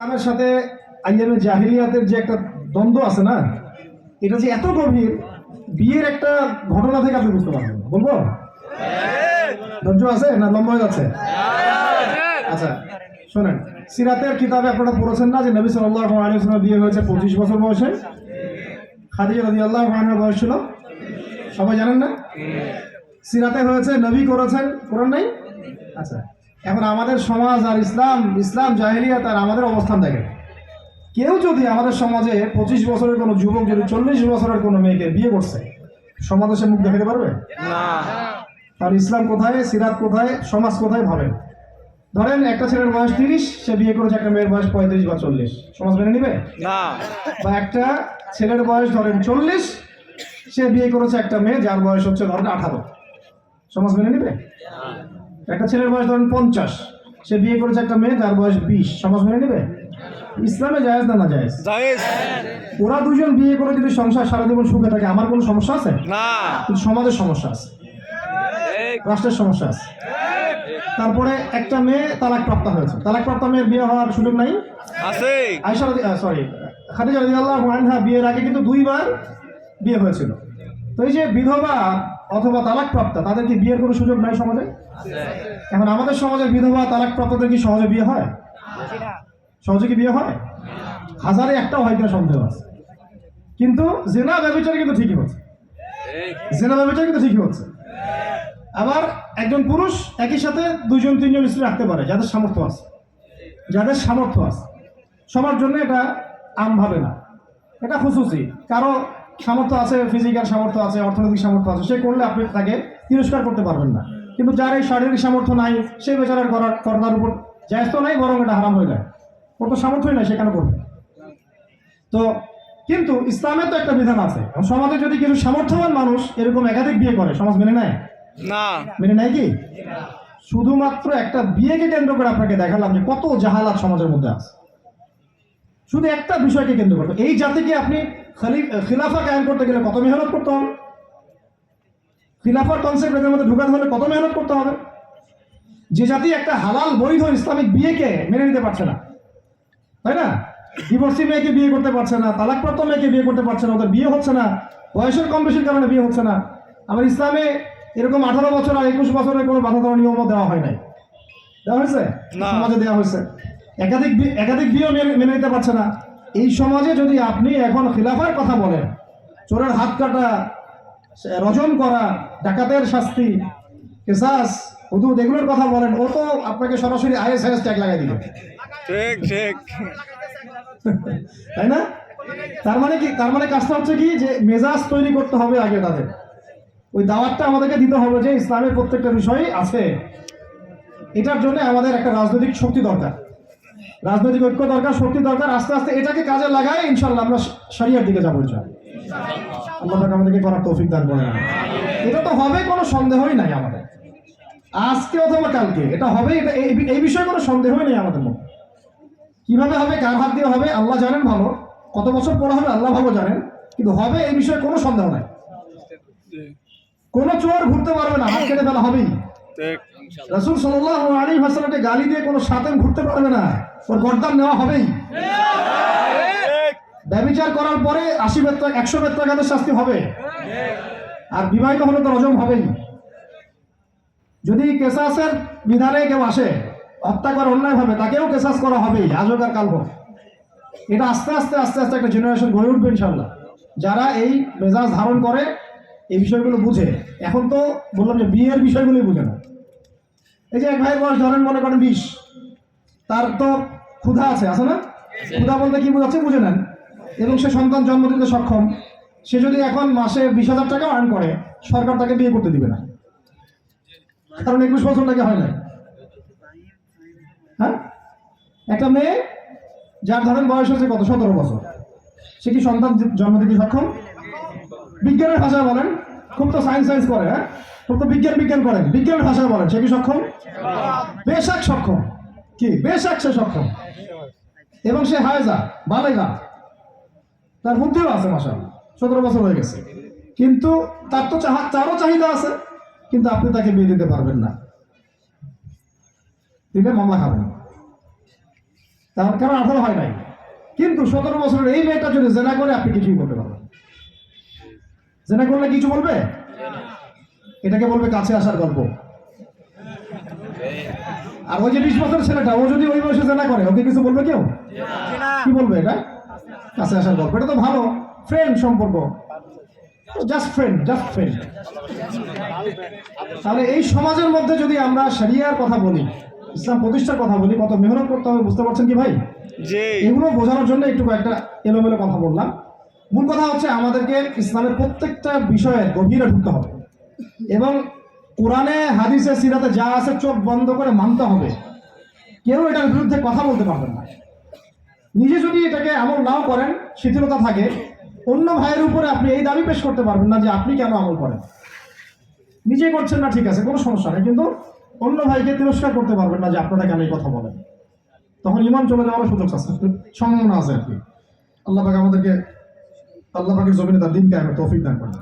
ইসলামের সাথে আইয়ামে জাহিলিয়াতের যে একটা দ্বন্দ্ব আছে না, এটা যে এত গভীর, বিয়ের একটা ঘটনা থেকে আপনি বুঝতে পারবেন। বলব? ধৈর্য আছে না লম্বা হয়ে যাচ্ছে? আচ্ছা শোনেন, সিরাতের কিতাবে আপনারা পড়েছেন না যে নবী আলাইহি ওয়াসাল্লাম বিয়ে হয়েছে পঁচিশ বছর বয়সে? খাদিজা রাজি আল্লাহ আনহার বয়স ছিল? সবাই জানেন না? সিরাতে হয়েছে, নবী করেছেন করেন নাই? আচ্ছা। এখন আমাদের সমাজ আর ইসলাম ইসলাম জাহেলিয়াত আর আমাদের অবস্থান দেখে কেউ যদি আমাদের সমাজে পঁচিশ বছরের কোনো যুবক যদি চল্লিশ বছরের কোনো মেয়েকে বিয়ে করছে সমাজে সে মুখ দেখাতে পারবে? তার ইসলাম কোথায় সিরাত কোথায় সমাজ কোথায় ভাবেন? ধরেন একটা ছেলের বয়স তিরিশ সে বিয়ে করেছে একটা মেয়ের বয়স পঁয়ত্রিশ বা চল্লিশ। সমাজ মেনে নিবে? না। বা একটা ছেলের বয়স ধরেন চল্লিশ সে বিয়ে করেছে একটা মেয়ে যার বয়স হচ্ছে ধরেন আঠারো। সমাজ মেনে নিবে? একটা ছেলের বয়স ধরেন পঞ্চাশ সে বিয়ে করেছে একটা মেয়ে যার বয়স বিশ। সমাজ মেনে নেবে? ইসলামে জায়েজ না না জায়েজ? ওরা দুজন বিয়ে করে যদি সংসার সারা জীবন সুখে থাকে আমার কোনো সমস্যা আছে? না। কিন্তু সমাজের সমস্যা আছে। রাষ্ট্রের সমস্যা আছে। তারপরে একটা মেয়ে তালাক প্রাপ্ত হয়েছে। তালাক প্রাপ্ত মেয়ের বিয়ে হওয়ার সুযোগ নাই? আছে। আয়সা সরি খাদিজা রাদিয়াল্লাহু আনহা বিয়ের আগে কিন্তু দুইবার বিয়ে হয়েছিল। তো এই যে বিধবা অথবা তালাক প্রাপ্ত তাদের কি বিয়ের কোনো সুযোগ নাই সমাজে? এখন আমাদের সমাজে বিধবা তালাক প্রাপ্তদের কি সহজে বিয়ে হয়? সহজে কি বিয়ে হয়? হাজারে একটাও হয় কিনা সন্দেহ আছে। কিন্তু জেনা ব্যবচার কিন্তু ঠিকই হচ্ছে। জেনা ব্যবচার কিন্তু ঠিকই হচ্ছে। আবার একজন পুরুষ একই সাথে দুজন তিনজন স্ত্রী রাখতে পারে, যাদের সামর্থ্য আছে। যাদের সামর্থ্য আছে। সবার জন্য এটা আম ভাবে না। এটা খুশুসি। কারও সামর্থ্য আছে ফিজিক্যাল সামর্থ্য আছে অর্থনৈতিক সামর্থ্য আছে সে করলে আপনি তাকে তিরস্কার করতে পারবেন না। কিন্তু যার এই শারীরিক সামর্থ্য নাই সে বেচারার করার করার উপর জায়জ তো নাই বরং এটা হারাম হয়ে যায়। ওর তো সামর্থ্যই নাই সে কেন করবে? তো কিন্তু ইসলামের তো একটা বিধান আছে। সমাজে যদি কিছু সামর্থ্যবান মানুষ এরকম একাধিক বিয়ে করে সমাজ মেনে নেয়? না। মেনে নেয় কি? শুধুমাত্র একটা বিয়েকে কেন্দ্র করে আপনাকে দেখালাম যে কত জাহালাত সমাজের মধ্যে আছে। শুধু একটা বিষয়কে কেন্দ্র করে এই জাতিকে আপনি খিলাফা কায়েম করতে গেলে কত মেহনত করতে হবে? খিলাফার কনসেপ্ট এদের মধ্যে ঢুকাতে হলে কত মেহনত করতে হবে? যে জাতি একটা হালাল বৈধ ইসলামিক বিয়েকে মেনে নিতে পারছে না। তাই না? ডিভোর্সি মেয়েকে বিয়ে করতে পারছে না তালাকপ্রাপ্ত মেয়েকে বিয়ে করতে পারছে না ওদের বিয়ে হচ্ছে না বয়সের কম বেশির কারণে বিয়ে হচ্ছে না। আমার ইসলামে এরকম আঠারো বছর আর একুশ বছরের কোনো বাধা দেওয়ার নিয়মও দেওয়া হয় নাই। দেওয়া হয়েছে? সমাজে দেওয়া হয়েছে। একাধিক একাধিক বিয়েও মেনে মেনে নিতে পারছে না। এই সমাজে যদি আপনি এখন খিলাফার কথা বলেন চোরের হাত কাটা রজন করা ডাকাতের শাস্তি কেসাস হুদুদ এগুলোর কথা বলেন ও তো আপনাকে সরাসরি আইএসআইএস ট্যাগ লাগাই দিবে। ঠিক ঠিক। তাই না? তার মানে কি তার মানে কাজটা হচ্ছে কি যে মেজাজ তৈরি করতে হবে আগে তাদের। ওই দাওয়াতটা আমাদেরকে দিতে হবে যে ইসলামের প্রত্যেকটা বিষয় আছে। এটার জন্য আমাদের একটা রাজনৈতিক শক্তি দরকার। রাজনৈতিক ঐক্য দরকার, শক্তি দরকার, আস্তে আস্তে এটাকে কাজে লাগাই ইনশাল্লাহ আমরা সারিয়ার দিকে যাব আল্লাহ আমাদেরকে করার তৌফিক দান করে এটা তো হবে, কোনো সন্দেহই নাই আমাদের। আজকে অথবা কালকে, এটা হবে, এটা এই বিষয়ে কোনো সন্দেহই নেই আমাদের মধ্যে। কীভাবে হবে, কার হাত দিয়ে হবে, আল্লাহ জানেন ভালো। কত বছর পরে হবে, আল্লাহ ভালো জানেন। কিন্তু হবে এই বিষয়ে কোনো সন্দেহ নাই। কোনো চোর ঘুরতে পারবে না, হাত কেটে ফেলা হবেই। রাসুল সাল্লাহ আলী হাসানকে গালি দিয়ে কোনো সাতেন ঘুরতে পারবে না। ওর গরদান নেওয়া হবেই। ব্যবচার করার পরে আশি বেত্রা একশো বেত্রাঘাতের শাস্তি হবে। আর বিবাহিত হলে তো রজম হবেই। যদি কেসাসের বিধানে কেউ আসে, হত্যা করে অন্যায়ভাবে, তাকেও কেসাস করা হবেই আজকার কাল হোক। এটা আস্তে আস্তে আস্তে আস্তে একটা জেনারেশন গড়ে উঠবে ইনশাল্লাহ যারা এই মেজাজ ধারণ করে, এই বিষয়গুলো বুঝে। এখন তো বললাম যে বিয়ের বিষয়গুলোই বুঝে না। এই যে এক ভাইয়ের বয়স ধরেন মনে করেন বিশ তার তো ক্ষুধা আছে আছে না? ক্ষুধা বলতে কি বোঝাচ্ছে? বুঝে নেন। এবং সে সন্তান জন্ম দিতে সক্ষম। সে যদি এখন মাসে বিশ হাজার টাকা আর্ন করে সরকার তাকে বিয়ে করতে দিবে না। কারণ একুশ বছর নাকি হয় না হ্যাঁ? একটা মেয়ে যার ধরেন বয়স হচ্ছে কত? সতেরো বছর। সে কি সন্তান জন্ম দিতে সক্ষম? বিজ্ঞানের ভাষায় বলেন খুব তো সায়েন্স সায়েন্স করে হ্যাঁ? খুব তো বিজ্ঞান বিজ্ঞান করেন বিজ্ঞানের ভাষায় বলেন, সে কি সক্ষম? বেশাক সক্ষম। কি? বেশাক সে সক্ষম। এবং সে হায়জা, বালেগা। তার বুদ্ধিও আছে মাসা সতেরো বছর হয়ে গেছে। কিন্তু তার তো চাহা তারও চাহিদা আছে, কিন্তু আপনি তাকে বিয়ে দিতে পারবেন না। দিলে মামলা খাবেন। তার কারণ আঠারো হয় নাই। কিন্তু সতেরো বছরের এই মেয়েটা যদি জেনা করে আপনি কিছুই বলতে পারবেন জেনা করলে কিছু বলবে? এটাকে বলবে কাছে আসার গল্প। আর ওই যে বিশ বছর ছেলেটা ও যদি ওই বয়সে জেনা করে ওকে কিছু বলবে কেউ? কি বলবে এটা? কাছে আসার গল্প। এটা তো ভালো। ফ্রেন্ড সম্পর্ক। জাস্ট ফ্রেন্ড জাস্ট ফ্রেন্ড তাহলে এই সমাজের মধ্যে যদি আমরা শরিয়ার কথা বলি ইসলাম প্রতিষ্ঠার কথা বলি কত মেহনত করতে হবে বুঝতে পারছেন কি ভাই? এগুলো বোঝানোর জন্য একটু একটা এলোমেলো কথা বললাম। মূল কথা হচ্ছে আমাদেরকে ইসলামের প্রত্যেকটা বিষয়ে গভীরে ঢুকতে হবে। এবং কোরআনে, হাদিসে, সিরাতে যা আছে চোখ বন্ধ করে মানতে হবে। কেউ এটার বিরুদ্ধে কথা বলতে পারবেন না। নিজে যদি এটাকে আমল নাও করেন, শিথিলতা থাকে, অন্য ভাইয়ের উপরে আপনি এই দাবি পেশ করতে পারবেন না যে আপনি কেন আমল করেন। নিজে করছেন না, ঠিক আছে, কোনো সমস্যা নেই, কিন্তু অন্য ভাইকে তিরস্কার করতে পারবেন না যে আপনারা কেন এই কথা বলেন। তখন ইমান চলে যাওয়ার সুযোগ আছে সম্ভাবনা আছে আর কি। আল্লাহ পাক আমাদেরকে, আল্লাহ পাকের জমিনে তার দিন কায়েমের তৌফিক দান করেন।